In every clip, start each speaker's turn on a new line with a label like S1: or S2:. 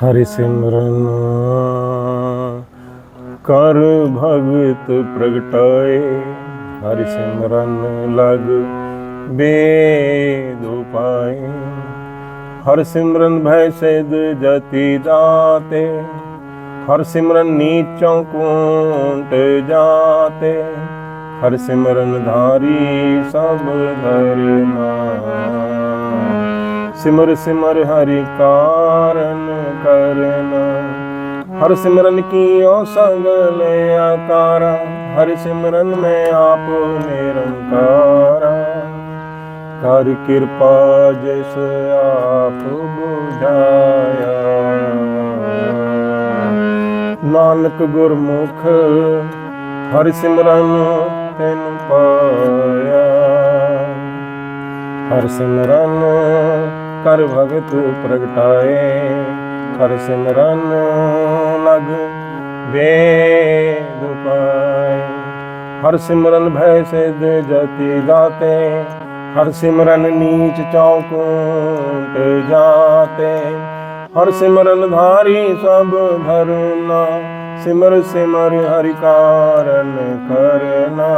S1: ਹਰਿ ਸਿਮਰਨ। ਕਰ ਭਗਤ ਪ੍ਰਗਟਾਏ, ਹਰਿ ਸਿਮਰਨ ਲਗ ਬੇਦ ਉਪਾਏ। ਹਰ ਸਿਮਰਨ ਭੈ ਸਿਧ ਜਤੀ ਦਾਤੇ ਹਰ ਸਿਮਰਨ ਨੀਚੋਂ ਕੁੰਟ ਜਾਤੇ। ਹਰ ਸਿਮਰਨ ਧਾਰੀ ਸਭ ਧਰਨਾ। ਸਿਮਰ ਸਿਮਰ ਹਰਿ ਕਾਰਨ ਕਰਨਾ। ਹਰ ਸਿਮਰਨ ਕੀਓ ਸਗਲ ਆਕਾਰਾ। ਹਰ ਸਿਮਰਨ ਮੈਂ ਆਪ ਨਿਰੰਕਾਰਾ। ਕਰ ਕਿਰਪਾ ਜਿਸ ਆਪ ਬੁਝਾਇਆ। ਨਾਨਕ ਗੁਰਮੁਖ, ਹਰਿ ਸਿਮਰਨ ਤੈਨੂੰ ਪਾਇਆ। ਹਰ ਸਿਮਰਨ ਕਰ ਭਗਤ ਪ੍ਰਗਟਾਏ। ਹਰ ਸਿਮਰਨ ਲਗ ਵੇਦ ਪਾਏ। ਹਰ ਸਿਮਰਨ ਭੈ ਸਿਧ ਜਤੀ ਦਾਤੇ। ਹਰ ਸਿਮਰਨ ਨੀਚ ਚੌਕੁੰਟ ਜਾਤੇ। ਹਰ ਸਿਮਰਨ ਧਾਰੀ ਸਭ ਧਰਨਾ। ਸਿਮਰ ਸਿਮਰ ਹਰਿ ਕਾਰਨ ਕਰਨਾ।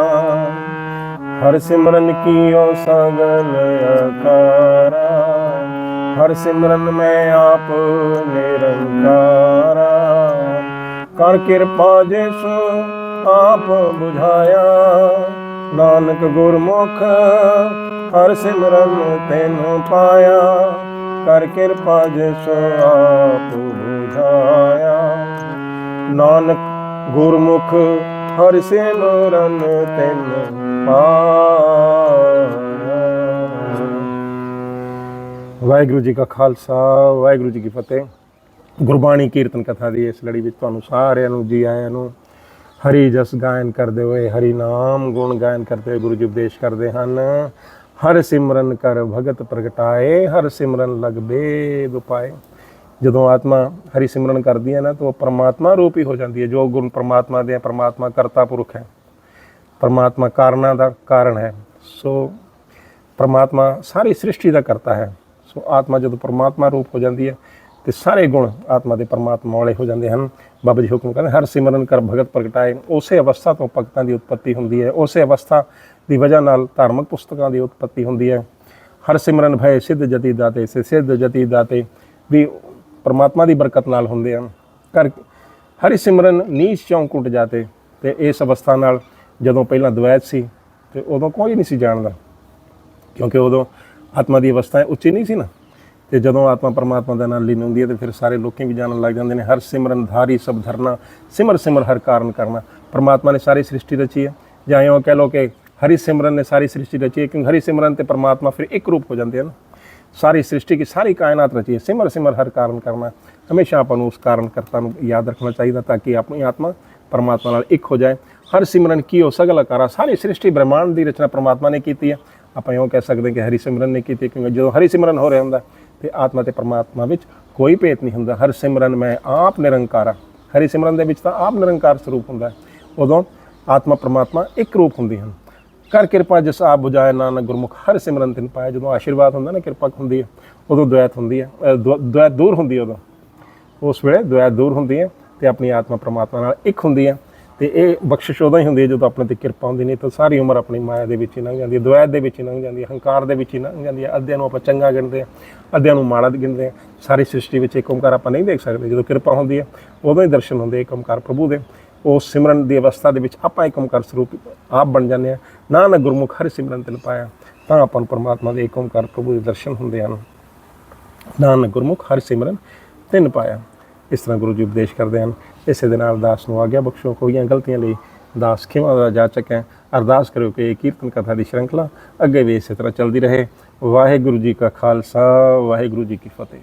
S1: ਹਰ ਸਿਮਰਨ ਕੀਓ ਸਗਲ ਆਕਾਰਾ ਹਰ ਸਿਮਰਨ ਮੈਂ ਆਪ ਨਿਰੰਕਾਰਾ। ਕਰ ਕਿਰਪਾ ਜਿਸ ਆਪ 부ਝਾਇਆ ਨਾਨਕ ਗੁਰਮੁਖ, ਹਰ ਸਿਮਰਨ ਤੈਨੂੰ ਪਾਇਆ। ਕਰ ਕਿਰਪਾ ਜਿਸ ਆਪ 부ਝਾਇਆ ਨਾਨਕ ਗੁਰਮੁਖ, ਹਰ ਸਿਮਰਨ ਤੈਨੂੰ ਪਾਇਆ। ਵਾਹਿਗੁਰੂ ਜੀ ਕਾ ਖਾਲਸਾ, ਵਾਹਿਗੁਰੂ ਜੀ ਕੀ ਫਤਿਹ। ਗੁਰਬਾਣੀ ਕੀਰਤਨ ਕਥਾ ਦੀ ਇਸ ਲੜੀ ਵਿੱਚ ਤੁਹਾਨੂੰ ਸਾਰਿਆਂ ਨੂੰ, ਜੀ ਆਇਆਂ ਨੂੰ ਹਰੀ ਜਸ ਗਾਇਨ ਕਰਦੇ ਹੋਏ, ਹਰੀ ਨਾਮ ਗੁਣ ਗਾਇਨ ਕਰਦੇ ਹੋਏ ਗੁਰੂ ਜੀ ਉਪਦੇਸ਼ ਕਰਦੇ ਹਨ। ਹਰ ਸਿਮਰਨ ਕਰ ਭਗਤ ਪ੍ਰਗਟਾਏ, ਹਰ ਸਿਮਰਨ ਲਗ ਬੇਦ ਪਾਏ। ਜਦੋਂ ਆਤਮਾ ਹਰੀ ਸਿਮਰਨ ਕਰਦੀ ਹੈ ਨਾ, ਤਾਂ ਉਹ ਪਰਮਾਤਮਾ ਰੂਪ ਹੀ ਹੋ ਜਾਂਦੀ ਹੈ। ਜੋ ਗੁਣ ਪਰਮਾਤਮਾ ਦੇ ਹੈ, ਪਰਮਾਤਮਾ ਕਰਤਾ ਪੁਰਖ ਹੈ। ਪਰਮਾਤਮਾ ਕਾਰਨਾਂ ਦਾ ਕਾਰਨ ਹੈ। ਸੋ ਪਰਮਾਤਮਾ ਸਾਰੀ ਸ੍ਰਿਸ਼ਟੀ ਦਾ ਕਰਤਾ ਹੈ। ਸੋ ਆਤਮਾ ਜਦੋਂ ਪਰਮਾਤਮਾ ਰੂਪ ਹੋ ਜਾਂਦੀ ਹੈ ਤੇ ਸਾਰੇ ਗੁਣ ਆਤਮਾ ਦੇ ਪਰਮਾਤਮਾ ਵਾਲੇ ਹੋ ਜਾਂਦੇ ਹਨ। ਬਾਬਾ ਜੀ ਹੁਕਮ ਕਹਿੰਦੇ ਹਰ ਸਿਮਰਨ ਕਰ, ਭਗਤ ਪ੍ਰਗਟਾਏ। ਉਸੇ ਅਵਸਥਾ ਤੋਂ ਭਗਤਾਂ ਦੀ ਉਤਪਤੀ ਹੁੰਦੀ ਹੈ। ਉਸੇ ਅਵਸਥਾ ਦੀ ਵਜ੍ਹਾ ਨਾਲ ਧਾਰਮਿਕ ਪੁਸਤਕਾਂ ਦੀ ਉਤਪਤੀ ਹੁੰਦੀ ਹੈ। ਹਰ ਸਿਮਰਨ ਭਏ ਸਿੱਧ ਜਤੀ ਦਾਤੇ, ਸੇ ਸਿੱਧ ਜਤੀ ਦਾਤੇ ਵੀ ਪਰਮਾਤਮਾ ਦੀ ਬਰਕਤ ਨਾਲ ਹੁੰਦੇ ਹਨ। ਕਰ ਹਰੀ ਸਿਮਰਨ ਨੀਚ ਚੌਂਕ ਕੁੱਟ ਜਾਤੇ ਤੇ ਇਸ ਅਵਸਥਾ ਨਾਲ ਜਦੋਂ ਪਹਿਲਾਂ ਦਵੈਤ ਸੀ ਤੇ ਉਦੋਂ ਕੋਈ ਨਹੀਂ ਸੀ ਜਾਣਦਾ। ਕਿਉਂਕਿ ਉਦੋਂ ਆਤਮਾ ਦੀ ਅਵਸਥਾ ਉੱਚੀ ਨਹੀਂ ਸੀ ਨਾ? ਤੇ ਜਦੋਂ ਆਤਮਾ ਪਰਮਾਤਮਾ ਦੇ ਨਾਲ ਲੀਨ ਹੁੰਦੀ ਹੈ ਤੇ ਫਿਰ ਸਾਰੇ ਲੋਕੀ ਵੀ ਜਾਣਨ ਲੱਗ ਜਾਂਦੇ ਨੇ, ਹਰ ਸਿਮਰਨ ਧਾਰੀ ਸਭ ਧਰਨਾ, ਸਿਮਰ ਸਿਮਰ ਹਰ ਕਾਰਨ ਕਰਨਾ। ਪਰਮਾਤਮਾ ਨੇ ਸਾਰੀ ਸ੍ਰਿਸ਼ਟੀ ਰਚੀ ਹੈ। ਜਾਂ ਇਉਂ ਕਹਿ ਲੋ ਕਿ ਹਰੀ ਸਿਮਰਨ ਨੇ ਸਾਰੀ ਸ੍ਰਿਸ਼ਟੀ ਰਚੀ ਹੈ, ਕਿਉਂਕਿ ਹਰੀ ਸਿਮਰਨ ਤੇ ਪਰਮਾਤਮਾ ਫਿਰ ਇੱਕ ਰੂਪ ਹੋ ਜਾਂਦੇ ਹਨ। ਸਾਰੀ ਸ੍ਰਿਸ਼ਟੀ ਕੀ ਸਾਰੀ ਕਾਇਨਾਤ ਰਚੀ ਹੈ, ਸਿਮਰ ਸਿਮਰ ਹਰ ਕਾਰਨ ਕਰਨਾ। ਹਮੇਸ਼ਾ ਆਪਾਂ ਨੂੰ ਉਸ ਕਾਰਨ ਕਰਤਾ ਨੂੰ ਯਾਦ ਰੱਖਣਾ ਚਾਹੀਦਾ ਤਾਂ ਕਿ ਆਪਣੀ ਆਤਮਾ ਪਰਮਾਤਮਾ ਨਾਲ ਇੱਕ ਹੋ ਜਾਏ। ਹਰ ਸਿਮਰਨ ਕੀ ਹੋ, ਸਗਲ ਆਕਾਰਾ, ਸਾਰੀ ਸ੍ਰਿਸ਼ਟੀ ਬ੍ਰਹਮਾਂਡ ਦੀ ਰਚਨਾ ਪਰਮਾਤਮਾ ਨੇ ਕੀਤੀ ਹੈ। ਆਪਾਂ ਇਉਂ ਕਹਿ ਸਕਦੇ ਹਾਂ ਕਿ ਹਰੀ ਸਿਮਰਨ ਨੇ ਕੀਤੀ ਕਿਉਂਕਿ ਜਦੋਂ ਹਰੀ ਸਿਮਰਨ ਹੋ ਰਿਹਾ ਹੁੰਦਾ ਤੇ ਆਤਮਾ ਤੇ ਪਰਮਾਤਮਾ ਵਿੱਚ ਕੋਈ ਭੇਤ ਨਹੀਂ ਹੁੰਦਾ। ਹਰ ਸਿਮਰਨ ਮੈਂ ਆਪ ਨਿਰੰਕਾਰਾ ਹਰੀ ਸਿਮਰਨ ਦੇ ਵਿੱਚ ਤਾਂ ਆਪ ਨਿਰੰਕਾਰ ਸਰੂਪ ਹੁੰਦਾ ਉਦੋਂ ਆਤਮਾ ਪਰਮਾਤਮਾ ਇੱਕ ਰੂਪ ਹੁੰਦੇ ਹਨ। ਕਰ ਕਿਰਪਾ ਜਿਸ ਆਪ ਬੁਝਾਏ ਨਾਨਕ ਗੁਰਮੁਖ ਹਰ ਸਿਮਰਨ ਤਿਨ ਪਾਇਆ। ਜਦੋਂ ਆਸ਼ੀਰਵਾਦ ਹੁੰਦਾ ਨਾ ਕਿਰਪਾ ਹੁੰਦੀ ਹੈ ਉਦੋਂ ਦੁਆਤ ਹੁੰਦੀ ਹੈ ਅ, ਦੁਆ- ਦੁਆਤ ਦੂਰ ਹੁੰਦੀ ਹੈ ਉਦੋਂ। ਉਸ ਵੇਲੇ ਦੁਆਇਤ ਦੂਰ ਹੁੰਦੀ ਹੈ ਤੇ ਆਪਣੀ ਆਤਮਾ ਪਰਮਾਤਮਾ ਨਾਲ ਇੱਕ ਹੁੰਦੀ ਹੈ। ਤੇ ਇਹ ਬਖਸ਼ਿਸ਼ ਉਦੋਂ ਹੀ ਹੁੰਦੀ ਹੈ ਜਦੋਂ ਆਪਣੇ ਤੇ ਕਿਰਪਾ ਹੁੰਦੀ, ਨਹੀਂ ਤਾਂ ਸਾਰੀ ਉਮਰ ਆਪਣੀ ਮਾਇਆ ਦੇ ਵਿੱਚ ਹੀ ਲੰਘ ਜਾਂਦੀ ਹੈ ਦੁਆਤ ਦੇ ਵਿੱਚ ਹੀ ਲੰਘ ਜਾਂਦੀ ਹੈ, ਹੰਕਾਰ ਦੇ ਵਿੱਚ ਹੀ ਲੰਘ ਜਾਂਦੀ ਹੈ, ਅੱਧਿਆਂ ਨੂੰ ਆਪਾਂ ਚੰਗਾ ਗਿਣਦੇ ਹਾਂ, ਅੱਧਿਆਂ ਨੂੰ ਮਾੜਾ ਗਿਣਦੇ ਹਾਂ। ਸਾਰੀ ਸ੍ਰਿਸ਼ਟੀ ਵਿੱਚ ਇੱਕ ਓਮਕਾਰ ਆਪਾਂ ਨਹੀਂ ਦੇਖ ਸਕਦੇ, ਜਦੋਂ ਕਿਰਪਾ ਹੁੰਦੀ ਹੈ, ਉਦੋਂ ਹੀ ਦਰਸ਼ਨ ਹੁੰਦੇ ਇੱਕ ਓਮਕਾਰ ਪ੍ਰਭੂ ਦੇ। ਉਹ ਸਿਮਰਨ ਦੀ ਅਵਸਥਾ ਦੇ ਵਿੱਚ ਆਪਾਂ ਇੱਕ ਓਮਕਾਰ ਸਰੂਪ ਆਪ ਬਣ ਜਾਂਦੇ ਹਾਂ। ਨਾ ਗੁਰਮੁਖ ਹਰਿ ਸਿਮਰਨ ਤਿਨ ਪਾਇਆ, ਤਾਂ ਆਪਾਂ ਨੂੰ ਪਰਮਾਤਮਾ ਦੇ ਇੱਕ ਓਮਕਾਰ ਪ੍ਰਭੂ ਦੇ ਦਰਸ਼ਨ ਹੁੰਦੇ ਹਨ। ਨਾਨਕ ਗੁਰਮੁਖ ਹਰਿ ਸਿਮਰਨ ਤਿੰਨ ਪਾਇਆ। ਇਸ ਤਰ੍ਹਾਂ ਗੁਰੂ ਜੀ ਉਪਦੇਸ਼ ਕਰਦੇ ਹਨ। ਇਸੇ ਦੇ ਨਾਲ ਦਾਸ ਨੂੰ ਆਗਿਆ ਬਖਸ਼ੋ। ਕੋਈਆਂ ਗਲਤੀਆਂ ਲਈ ਦਾਸ ਖਿਮਾ ਦਾ ਜਾਚਕ ਹੈ ਅਰਦਾਸ ਕਰਿਓ ਕਿ ਇਹ ਕੀਰਤਨ ਕਥਾ ਦੀ ਸ਼੍ਰੰਖਲਾ ਅੱਗੇ ਵੀ ਇਸੇ ਤਰ੍ਹਾਂ ਚੱਲਦੀ ਰਹੇ। ਵਾਹਿਗੁਰੂ ਜੀ ਕਾ ਖਾਲਸਾ, ਵਾਹਿਗੁਰੂ ਜੀ ਕੀ ਫਤਿਹ।